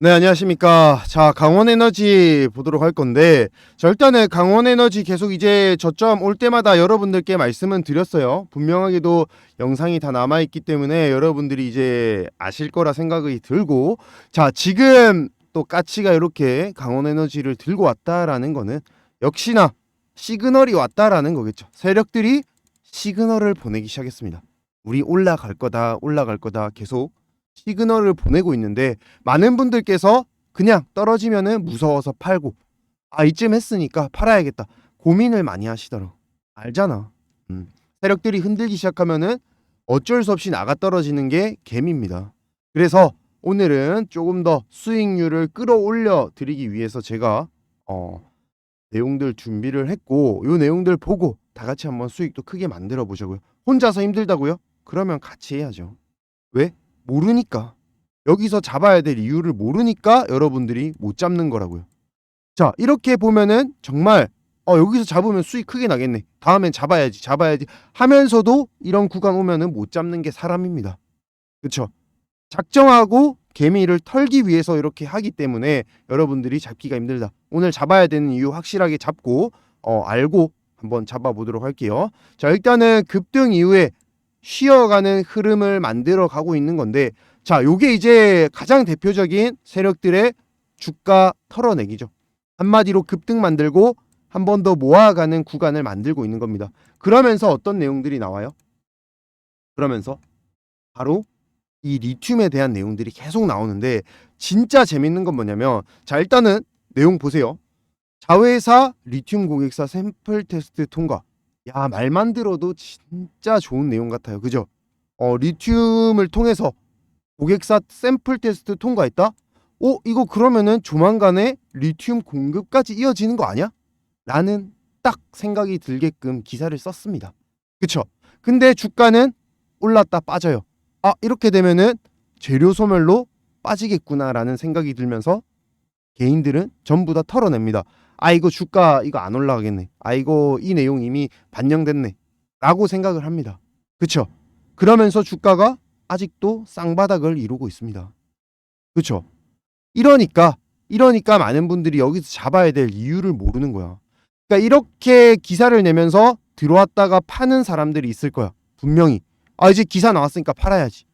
네, 안녕하십니까. 자, 강원 에너지 보도록 할 건데, 자, 일단은 강원 에너지 계속 이제 저점 올 때마다 여러분들께 말씀은 드렸어요. 분명하게도 영상이 다 남아있기 때문에 여러분들이 이제 아실 거라 생각이 들고, 자, 지금 또 까치가 이렇게 강원 에너지를 들고 왔다라는 거는 역시나 시그널이 왔다라는 거겠죠. 세력들이 시그널을 보내기 시작했습니다. 우리 올라갈 거다, 올라갈 거다 계속 시그널을 보내고 있는데, 많은 분들께서 그냥 떨어지면은 무서워서 팔고 아 이쯤 했으니까 팔아야겠다 고민을 많이 하시더라고 알잖아 음. 세력들이 흔들기 시작하면은 어쩔 수 없이 나가 떨어지는 게 개미입니다 그래서 오늘은 조금 더 수익률을 끌어올려 드리기 위해서 제가 어 내용들 준비를 했고 요 내용들 보고 다 같이 한번 수익도 크게 만들어 보자고요 혼자서 힘들다고요? 그러면 같이 해야죠 왜? 모르니까 여기서 잡아야 될 이유를 모르니까 여러분들이 못 잡는 거라고요. 자, 이렇게 보면은 정말 어, 여기서 잡으면 수익 크게 나겠네. 다음엔 잡아야지, 잡아야지 하면서도 이런 구간 오면은 못 잡는 게 사람입니다. 그렇죠? 작정하고 개미를 털기 위해서 이렇게 하기 때문에 여러분들이 잡기가 힘들다. 오늘 잡아야 되는 이유 확실하게 잡고 어, 알고 한번 잡아보도록 할게요. 자, 일단은 급등 이후에 쉬어가는 흐름을 만들어 가고 있는 건데 자, 요게 이제 가장 대표적인 세력들의 주가 털어내기죠. 한마디로 급등 만들고 한 번 더 모아가는 구간을 만들고 있는 겁니다. 그러면서 어떤 내용들이 나와요? 그러면서 바로 이 리튬에 대한 내용들이 계속 나오는데 진짜 재밌는 건 뭐냐면 자, 일단은 내용 보세요. 자회사 리튬 고객사 샘플 테스트 통과. 야, 말만 들어도 진짜 좋은 내용 같아요. 그죠? 어, 리튬을 통해서 고객사 샘플 테스트 통과했다? 어, 이거 그러면은 조만간에 리튬 공급까지 이어지는 거 아니야? 라는 딱 생각이 들게끔 기사를 썼습니다. 그쵸? 근데 주가는 올랐다 빠져요. 아, 이렇게 되면은 재료 소멸로 빠지겠구나라는 생각이 들면서 개인들은 전부 다 털어냅니다. 아, 이거 주가 이거 안 올라가겠네. 아, 이거 이 내용 이미 반영됐네. 라고 생각을 합니다. 그쵸? 그러면서 주가가 아직도 쌍바닥을 이루고 있습니다. 그렇죠? 이러니까 이러니까 많은 분들이 여기서 잡아야 될 이유를 모르는 거야. 그러니까 이렇게 기사를 내면서 들어왔다가 파는 사람들이 있을 거야. 분명히. 아 이제 기사 나왔으니까 팔아야지.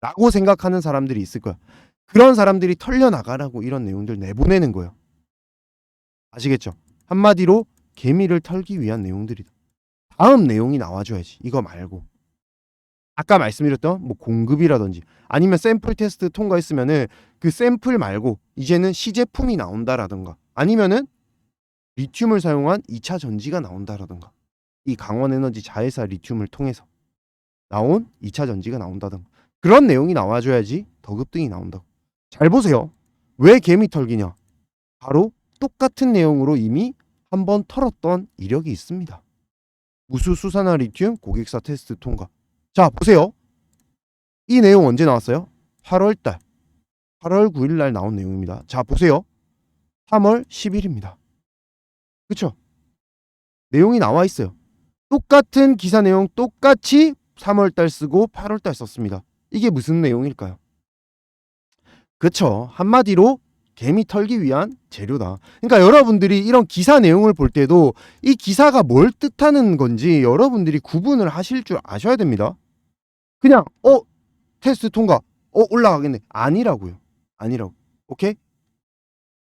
라고 생각하는 사람들이 있을 거야. 그런 사람들이 털려 나가라고 이런 내용들 내보내는 거예요. 아시겠죠? 한마디로 개미를 털기 위한 내용들이다. 다음 내용이 나와줘야지. 이거 말고. 아까 말씀드렸던 뭐 공급이라든지 아니면 샘플 테스트 통과했으면은 그 샘플 말고 이제는 시제품이 나온다라든가 아니면은 리튬을 사용한 2차 전지가 나온다라든가 이 강원에너지 자회사 리튬을 통해서 나온 2차 전지가 나온다든가 그런 내용이 나와줘야지 더 급등이 나온다고 잘 보세요 왜 개미 털기냐 바로 똑같은 내용으로 이미 한 번 털었던 이력이 있습니다 무수 수산화 리튬 고객사 테스트 통과 자, 보세요. 이 내용 언제 나왔어요? 8월 달. 8월 9일 날 나온 내용입니다. 자, 보세요. 3월 10일입니다. 그쵸? 내용이 나와 있어요. 똑같은 기사 내용 똑같이 3월 달 쓰고 8월 달 썼습니다. 이게 무슨 내용일까요? 그쵸. 한마디로 개미 털기 위한 재료다. 그러니까 여러분들이 이런 기사 내용을 볼 때도 이 기사가 뭘 뜻하는 건지 여러분들이 구분을 하실 줄 아셔야 됩니다. 그냥 어 테스트 통과. 어 올라가겠네. 아니라고요. 아니라고. 오케이?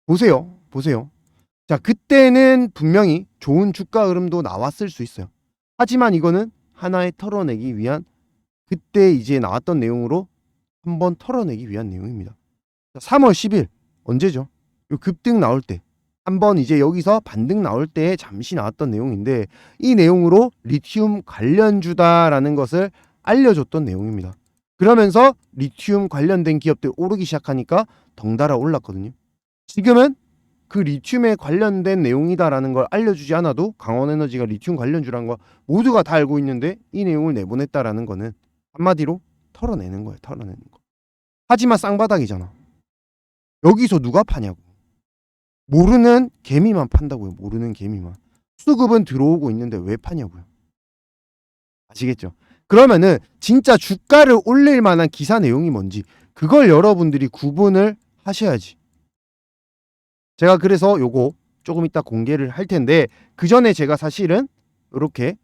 보세요. 보세요. 자 그때는 분명히 좋은 주가 흐름도 나왔을 수 있어요. 하지만 이거는 하나의 털어내기 위한 그때 이제 나왔던 내용으로 한번 털어내기 위한 내용입니다. 자, 3월 10일 언제죠 요 급등 나올 때 한번 이제 여기서 반등 나올 때 잠시 나왔던 내용인데 이 내용으로 리튬 관련주다라는 것을 알려줬던 내용입니다. 그러면서 리튬 관련된 기업들 오르기 시작하니까 덩달아 올랐거든요. 지금은 그 리튬에 관련된 내용이다라는 걸 알려주지 않아도 강원에너지가 리튬 관련주라는 거 모두가 다 알고 있는데 이 내용을 내보냈다라는 거는 한마디로 털어내는 거예요. 털어내는 거. 하지만 쌍바닥이잖아. 여기서 누가 파냐고. 모르는 개미만 판다고요. 모르는 개미만. 수급은 들어오고 있는데 왜 파냐고요. 아시겠죠? 그러면은 진짜 주가를 올릴 만한 기사 내용이 뭔지 그걸 여러분들이 구분을 하셔야지. 제가 그래서 요거 조금 이따 공개를 할 텐데 그 전에 제가 사실은 이렇게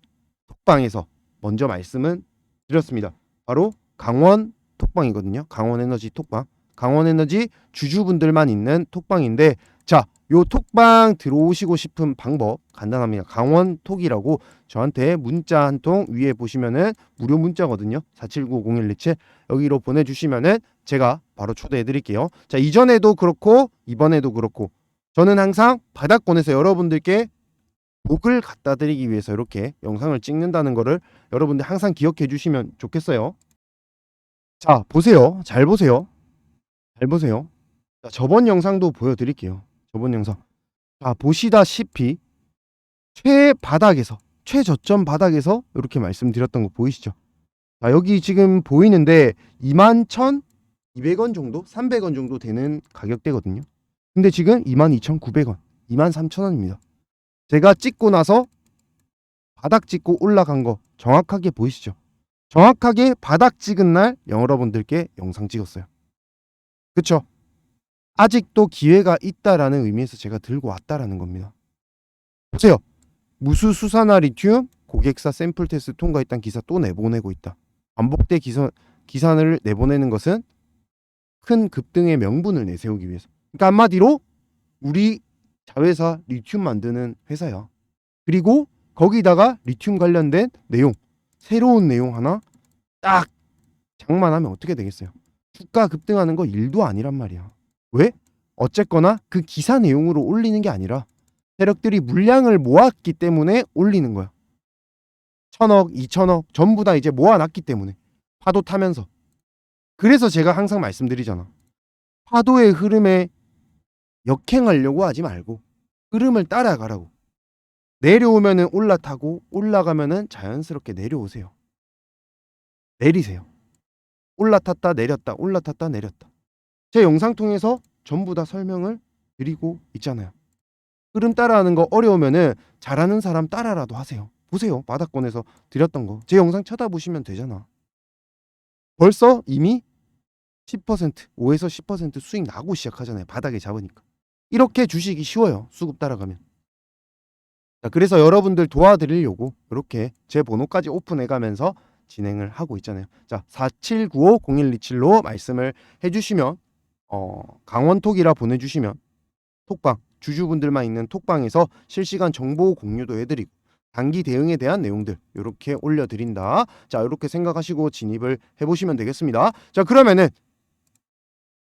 톡방에서 먼저 말씀은 드렸습니다. 바로 강원 톡방이거든요. 강원 에너지 톡방. 강원 에너지 주주분들만 있는 톡방인데 자, 요 톡방 들어오시고 싶은 방법 간단합니다. 강원 톡이라고 저한테 문자 한 통 위에 보시면은 무료 문자거든요. 4790127 여기로 보내 주시면은 제가 바로 초대해 드릴게요. 자, 이전에도 그렇고 이번에도 그렇고 저는 항상 바닥권에서 여러분들께 복을 갖다 드리기 위해서 이렇게 영상을 찍는다는 거를 여러분들 항상 기억해 주시면 좋겠어요. 자, 보세요. 잘 보세요. 잘 보세요. 자, 저번 영상도 보여드릴게요. 저번 영상. 자, 보시다시피 최바닥에서 최저점 바닥에서 이렇게 말씀드렸던 거 보이시죠? 자, 여기 지금 보이는데 21,200원 정도, 300원 정도 되는 가격대거든요. 근데 지금 22,900원, 23,000원입니다. 제가 찍고 나서 바닥 찍고 올라간 거 정확하게 보이시죠? 정확하게 바닥 찍은 날 여러분들께 영상 찍었어요. 그쵸? 아직도 기회가 있다라는 의미에서 제가 들고 왔다라는 겁니다. 보세요. 무수 수산화 리튬 고객사 샘플 테스트 통과했다는 기사 또 내보내고 있다. 반복돼 기사, 기사를 내보내는 것은 큰 급등의 명분을 내세우기 위해서. 그러니까 한마디로 우리 자회사 리튬 만드는 회사야. 그리고 거기다가 리튬 관련된 내용, 새로운 내용 하나 딱 장만하면 어떻게 되겠어요? 주가 급등하는 거 일도 아니란 말이야. 왜? 어쨌거나 그 기사 내용으로 올리는 게 아니라 세력들이 물량을 모았기 때문에 올리는 거야. 천억, 이천억 전부 다 이제 모아놨기 때문에 파도 타면서. 그래서 제가 항상 말씀드리잖아. 파도의 흐름에 역행하려고 하지 말고 흐름을 따라가라고. 내려오면은 올라타고 올라가면은 자연스럽게 내려오세요. 내리세요. 올라탔다 내렸다 올라탔다 내렸다. 제 영상 통해서 전부 다 설명을 드리고 있잖아요. 흐름 따라하는 거 어려우면은 잘하는 사람 따라라도 하세요. 보세요. 바닥권에서 드렸던 거. 제 영상 쳐다보시면 되잖아. 벌써 이미 10% 5에서 10% 수익 나고 시작하잖아요. 바닥에 잡으니까. 이렇게 주식이 쉬워요. 수급 따라가면. 자, 그래서 여러분들 도와드리려고 이렇게 제 번호까지 오픈해 가면서 진행을 하고 있잖아요. 자, 47950127로 말씀을 해 주시면 어, 강원톡이라 보내 주시면 톡방 주주분들만 있는 톡방에서 실시간 정보 공유도 해 드리고 단기 대응에 대한 내용들 이렇게 올려 드린다. 자, 이렇게 생각하시고 진입을 해 보시면 되겠습니다. 자, 그러면은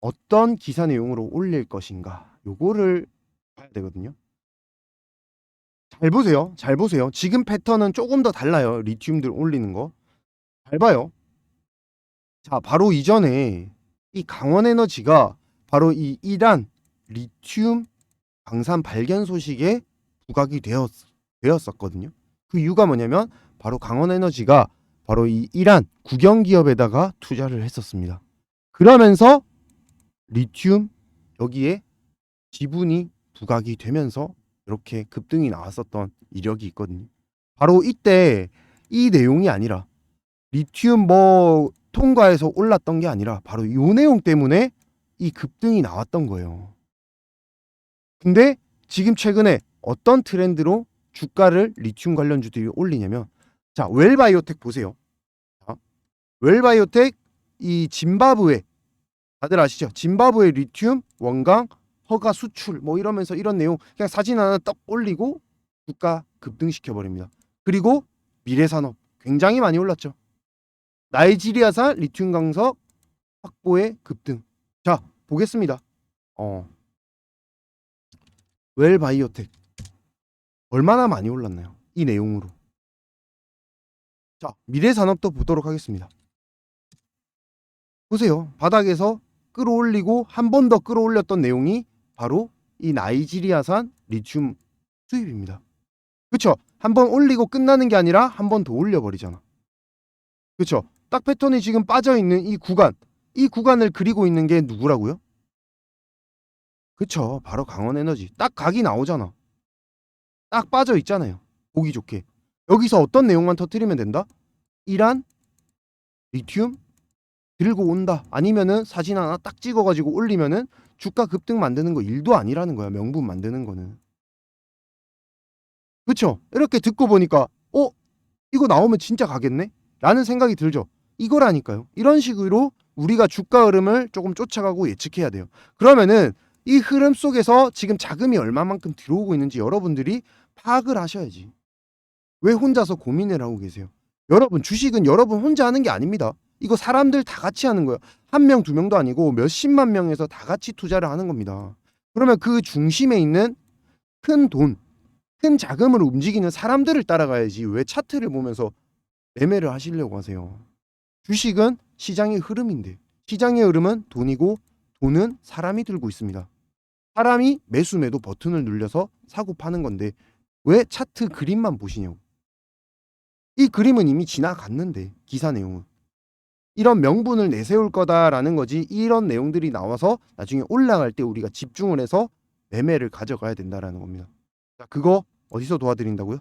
어떤 기사 내용으로 올릴 것인가? 요거를 봐야 되거든요. 잘 보세요. 잘 보세요. 지금 패턴은 조금 더 달라요. 리튬들 올리는 거. 잘 봐요. 자, 바로 이전에 이 강원 에너지가 바로 이 이란 리튬 방산 발견 소식에 부각이 되었, 되었었거든요. 그 이유가 뭐냐면 바로 강원 에너지가 바로 이 이란 국영 기업에다가 투자를 했었습니다. 그러면서 리튬 여기에 지분이 부각이 되면서 이렇게 급등이 나왔었던 이력이 있거든요. 바로 이때 이 내용이 아니라 리튬 뭐 통과해서 올랐던 게 아니라 바로 이 내용 때문에 이 급등이 나왔던 거예요. 근데 지금 최근에 어떤 트렌드로 주가를 리튬 관련주들이 올리냐면 자 웰바이오텍 보세요. 자, 웰바이오텍 이 짐바브웨 다들 아시죠? 짐바브웨 리튬 원강 허가 수출 뭐 이러면서 이런 내용 그냥 사진 하나 떡 올리고 주가 급등시켜 버립니다. 그리고 미래산업 굉장히 많이 올랐죠. 나이지리아산 리튬 강석 확보의 급등. 자 보겠습니다. 어 웰바이오텍 얼마나 많이 올랐나요? 이 내용으로. 자 미래 산업도 보도록 하겠습니다. 보세요. 바닥에서 끌어올리고 한 번 더 끌어올렸던 내용이 바로 이 나이지리아산 리튬 수입입니다. 그쵸? 한 번 올리고 끝나는 게 아니라 한 번 더 올려버리잖아. 그쵸? 딱 패턴이 지금 빠져 있는 이 구간, 이 구간을 그리고 있는 게 누구라고요? 그쵸? 바로 강원 에너지. 딱 각이 나오잖아. 딱 빠져 있잖아요. 보기 좋게. 여기서 어떤 내용만 터뜨리면 된다? 이란, 리튬, 들고 온다. 아니면은 사진 하나 딱 찍어가지고 올리면은 주가 급등 만드는 거 일도 아니라는 거야. 명분 만드는 거는. 그쵸? 이렇게 듣고 보니까 어? 이거 나오면 진짜 가겠네? 라는 생각이 들죠. 이거라니까요. 이런 식으로 우리가 주가 흐름을 조금 쫓아가고 예측해야 돼요. 그러면은 이 흐름 속에서 지금 자금이 얼마만큼 들어오고 있는지 여러분들이 파악을 하셔야지. 왜 혼자서 고민을 하고 계세요? 여러분 주식은 여러분 혼자 하는 게 아닙니다. 이거 사람들 다 같이 하는 거예요. 한 명, 두 명도 아니고 몇십만 명에서 다 같이 투자를 하는 겁니다. 그러면 그 중심에 있는 큰 돈, 큰 자금을 움직이는 사람들을 따라가야지 왜 차트를 보면서 매매를 하시려고 하세요. 주식은 시장의 흐름인데 시장의 흐름은 돈이고 돈은 사람이 들고 있습니다. 사람이 매수 매도 버튼을 눌려서 사고 파는 건데 왜 차트 그림만 보시냐고. 이 그림은 이미 지나갔는데 기사 내용은 이런 명분을 내세울 거다라는 거지 이런 내용들이 나와서 나중에 올라갈 때 우리가 집중을 해서 매매를 가져가야 된다라는 겁니다. 자, 그거 어디서 도와드린다고요?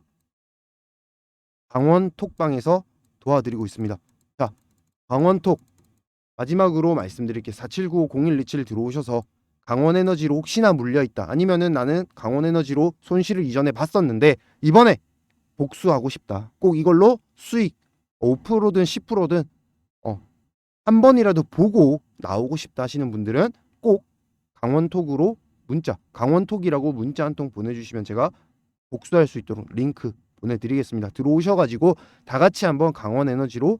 강원 톡방에서 도와드리고 있습니다. 자, 강원톡 마지막으로 말씀드릴 게 47950127 들어오셔서 강원에너지로 혹시나 물려 있다. 아니면은 나는 강원에너지로 손실을 이전에 봤었는데 이번에 복수하고 싶다. 꼭 이걸로 수익 5%든 10%든 어, 한 번이라도 보고 나오고 싶다 하시는 분들은 꼭 강원톡으로 문자 강원톡이라고 문자 한 통 보내주시면 제가 복수할 수 있도록 링크 보내드리겠습니다. 들어오셔가지고 다 같이 한번 강원에너지로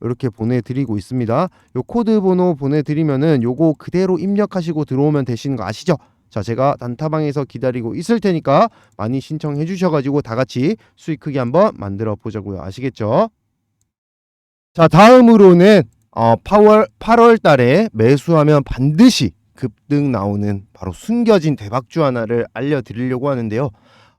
이렇게 보내드리고 있습니다. 요 코드 번호 보내드리면은 요거 그대로 입력하시고 들어오면 되시는 거 아시죠? 자, 제가 단타방에서 기다리고 있을 테니까 많이 신청해 주셔가지고 다 같이 수익 크게 한번 만들어 보자고요. 아시겠죠? 자, 다음으로는 어, 8월 8월 달에 매수하면 반드시 급등 나오는 바로 숨겨진 대박주 하나를 알려드리려고 하는데요.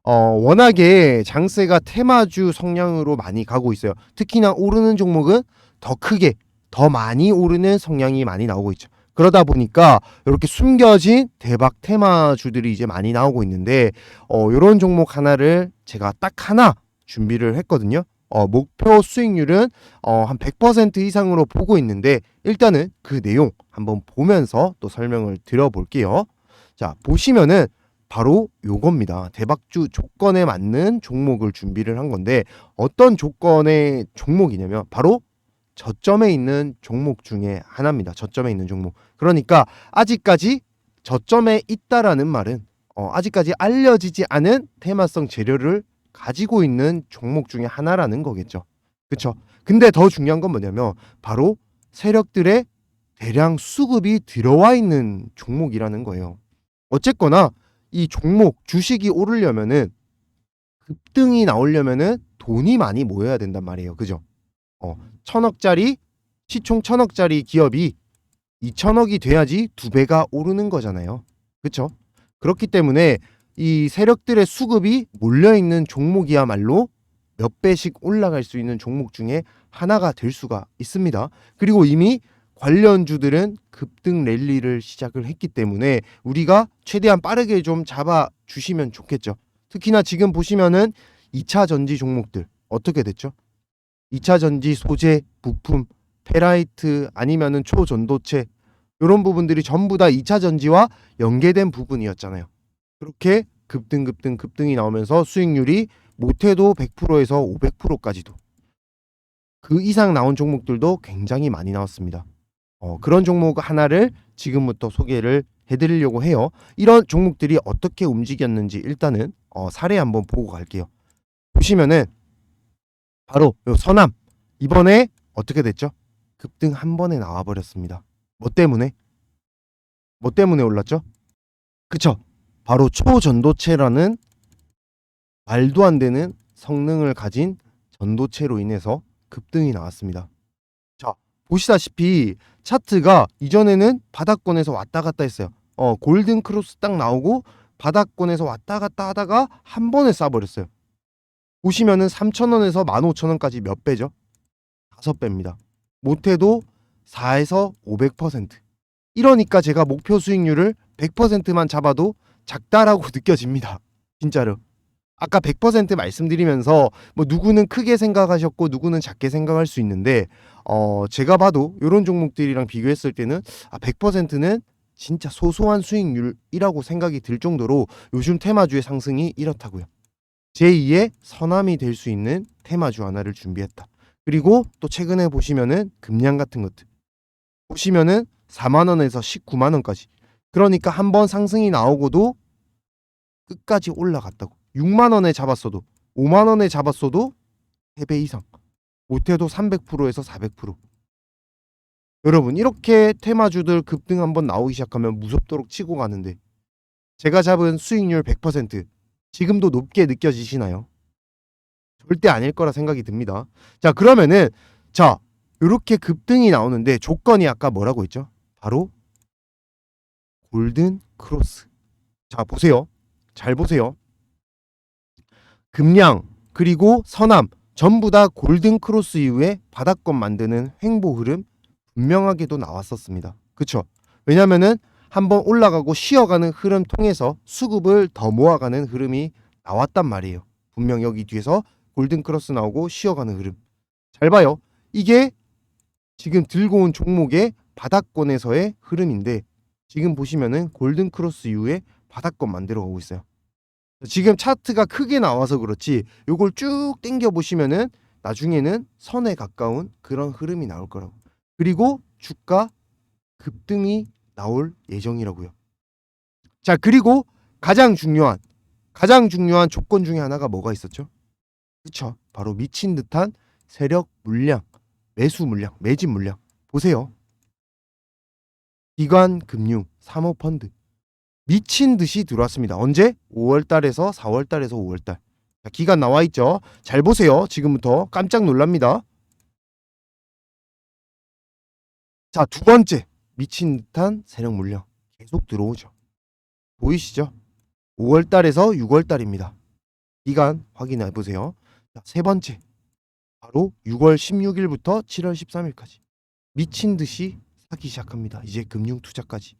어, 워낙에 장세가 테마주 성향으로 많이 가고 있어요. 특히나 오르는 종목은 더 크게, 더 많이 오르는 성향이 많이 나오고 있죠. 그러다 보니까 이렇게 숨겨진 대박 테마주들이 이제 많이 나오고 있는데, 어, 이런 종목 하나를 제가 딱 하나 준비를 했거든요. 어, 목표 수익률은 어, 한 100% 이상으로 보고 있는데 일단은 그 내용 한번 보면서 또 설명을 드려볼게요. 자 보시면은 바로 요겁니다. 대박주 조건에 맞는 종목을 준비를 한 건데 어떤 조건의 종목이냐면 바로 저점에 있는 종목 중에 하나입니다. 저점에 있는 종목. 그러니까 아직까지 저점에 있다라는 말은 어, 아직까지 알려지지 않은 테마성 재료를 가지고 있는 종목 중에 하나라는 거겠죠. 그렇죠? 근데 더 중요한 건 뭐냐면 바로 세력들의 대량 수급이 들어와 있는 종목이라는 거예요. 어쨌거나 이 종목 주식이 오르려면은 급등이 나오려면은 돈이 많이 모여야 된단 말이에요. 그죠? 어, 천억짜리 시총 천억짜리 기업이 2천억이 돼야지 두 배가 오르는 거잖아요. 그렇죠? 그렇기 때문에 이 세력들의 수급이 몰려 있는 종목이야말로 몇 배씩 올라갈 수 있는 종목 중에 하나가 될 수가 있습니다. 그리고 이미 관련주들은 급등 랠리를 시작을 했기 때문에 우리가 최대한 빠르게 좀 잡아 주시면 좋겠죠. 특히나 지금 보시면은 2차 전지 종목들 어떻게 됐죠? 2차 전지 소재, 부품, 페라이트 아니면은 초전도체 이런 부분들이 전부 다 2차 전지와 연계된 부분이었잖아요. 그렇게 급등 급등 급등이 나오면서 수익률이 못해도 100%에서 500%까지도 그 이상 나온 종목들도 굉장히 많이 나왔습니다. 어, 그런 종목 하나를 지금부터 소개를 해드리려고 해요. 이런 종목들이 어떻게 움직였는지 일단은 어, 사례 한번 보고 갈게요. 보시면은 바로 요 서남 이번에 어떻게 됐죠? 급등 한 번에 나와 버렸습니다. 뭐 때문에? 뭐 때문에 올랐죠? 그쵸? 바로 초전도체라는 말도 안 되는 성능을 가진 전도체로 인해서 급등이 나왔습니다. 자, 보시다시피 차트가 이전에는 바닥권에서 왔다 갔다 했어요. 어, 골든 크로스 딱 나오고 바닥권에서 왔다 갔다 하다가 한 번에 쏴버렸어요. 보시면은 3,000원에서 15,000원까지 몇 배죠? 다섯 배입니다. 못해도 4에서 500%. 이러니까 제가 목표 수익률을 100%만 잡아도 작다라고 느껴집니다. 진짜로. 아까 100% 말씀드리면서 뭐 누구는 크게 생각하셨고 누구는 작게 생각할 수 있는데 어 제가 봐도 이런 종목들이랑 비교했을 때는 아 100%는 진짜 소소한 수익률이라고 생각이 들 정도로 요즘 테마주의 상승이 이렇다고요. 제2의 선함이 될 수 있는 테마 주 하나를 준비했다. 그리고 또 최근에 보시면은 금량 같은 것들. 보시면은 4만 원에서 19만 원까지. 그러니까 한 번 상승이 나오고도 끝까지 올라갔다고. 6만 원에 잡았어도 5만 원에 잡았어도 3배 이상. 못해도 300%에서 400% 여러분 이렇게 테마주들 급등 한번 나오기 시작하면 무섭도록 치고 가는데 제가 잡은 수익률 100% 지금도 높게 느껴지시나요? 절대 아닐 거라 생각이 듭니다. 자 그러면은 자 이렇게 급등이 나오는데 조건이 아까 뭐라고 했죠? 바로 골든 크로스. 자 보세요. 잘 보세요. 금량 그리고 서남 전부 다 골든 크로스 이후에 바닥권 만드는 횡보 흐름 분명하게도 나왔었습니다. 그쵸? 왜냐면은 한번 올라가고 쉬어가는 흐름 통해서 수급을 더 모아가는 흐름이 나왔단 말이에요. 분명 여기 뒤에서 골든 크로스 나오고 쉬어가는 흐름. 잘 봐요. 이게 지금 들고 온 종목의 바닥권에서의 흐름인데 지금 보시면은 골든 크로스 이후에 바닥권 만들어 가고 있어요. 지금 차트가 크게 나와서 그렇지 요걸 쭉 당겨 보시면은 나중에는 선에 가까운 그런 흐름이 나올 거라고. 그리고 주가 급등이 나올 예정이라고요. 자, 그리고 가장 중요한 가장 중요한 조건 중에 하나가 뭐가 있었죠? 그쵸? 바로 미친 듯한 세력 물량, 매수 물량, 매집 물량. 보세요. 기관 금융, 사모 펀드 미친 듯이 들어왔습니다. 언제? 5월 달에서 4월 달에서 5월 달. 자, 기간 나와 있죠. 잘 보세요. 지금부터 깜짝 놀랍니다. 자, 두 번째. 미친 듯한 세력 물량 계속 들어오죠. 보이시죠? 5월 달에서 6월 달입니다. 기간 확인해 보세요. 자, 세 번째. 바로 6월 16일부터 7월 13일까지 미친 듯이 사기 시작합니다. 이제 금융 투자까지.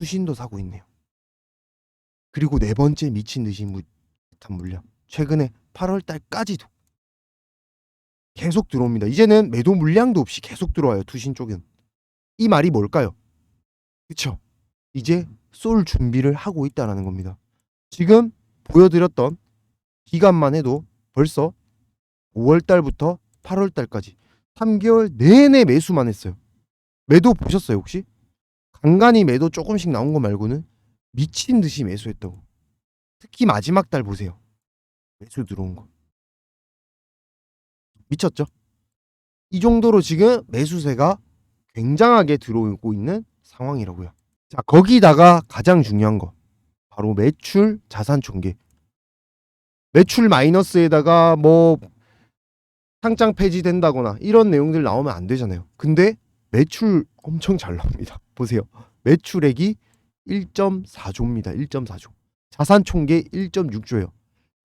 수신도 사고 있네요. 그리고 네 번째 미친 듯이 무- 듯한 물량. 최근에 8월 달까지도 계속 들어옵니다. 이제는 매도 물량도 없이 계속 들어와요. 투신 쪽은. 이 말이 뭘까요? 그쵸? 이제 쏠 준비를 하고 있다라는 겁니다. 지금 보여드렸던 기간만 해도 벌써 5월 달부터 8월 달까지 3개월 내내 매수만 했어요. 매도 보셨어요 혹시? 간간히 매도 조금씩 나온 거 말고는 미친 듯이 매수했다고. 특히 마지막 달 보세요. 매수 들어온 거. 미쳤죠? 이 정도로 지금 매수세가 굉장하게 들어오고 있는 상황이라고요. 자, 거기다가 가장 중요한 거. 바로 매출 자산 총계. 매출 마이너스에다가 뭐 상장 폐지된다거나 이런 내용들 나오면 안 되잖아요. 근데 매출 엄청 잘 나옵니다. 보세요. 매출액이 1.4조입니다. 1.4조. 자산 총계 1.6조예요.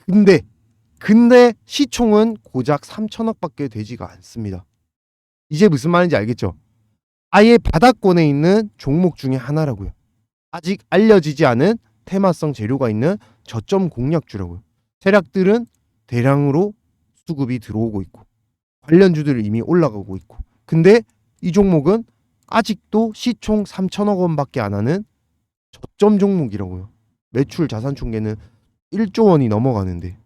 근데 근데 시총은 고작 3천억밖에 되지가 않습니다. 이제 무슨 말인지 알겠죠? 아예 바닥권에 있는 종목 중에 하나라고요. 아직 알려지지 않은 테마성 재료가 있는 저점 공략주라고요. 세력들은 대량으로 수급이 들어오고 있고 관련주들은 이미 올라가고 있고 근데 이 종목은 아직도 시총 3천억 원밖에 안 하는 저점 종목이라고요. 매출 자산 총계는 1조 원이 넘어가는데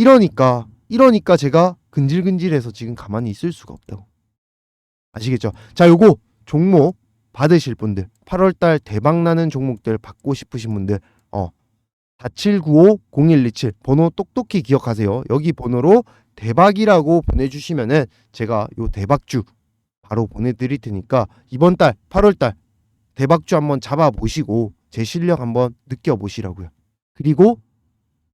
이러니까 이러니까 제가 근질근질해서 지금 가만히 있을 수가 없다고 아시겠죠? 자 요거 종목 받으실 분들 8월달 대박 나는 종목들 받고 싶으신 분들 어 4795-0127 번호 똑똑히 기억하세요. 여기 번호로 대박이라고 보내주시면은 제가 요 대박주 바로 보내드릴 테니까 이번 달 8월달 대박주 한번 잡아보시고 제 실력 한번 느껴보시라고요. 그리고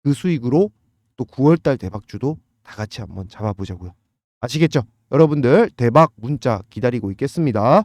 그 수익으로 또 9월달 대박주도 다 같이 한번 잡아보자고요. 아시겠죠? 여러분들 대박 문자 기다리고 있겠습니다.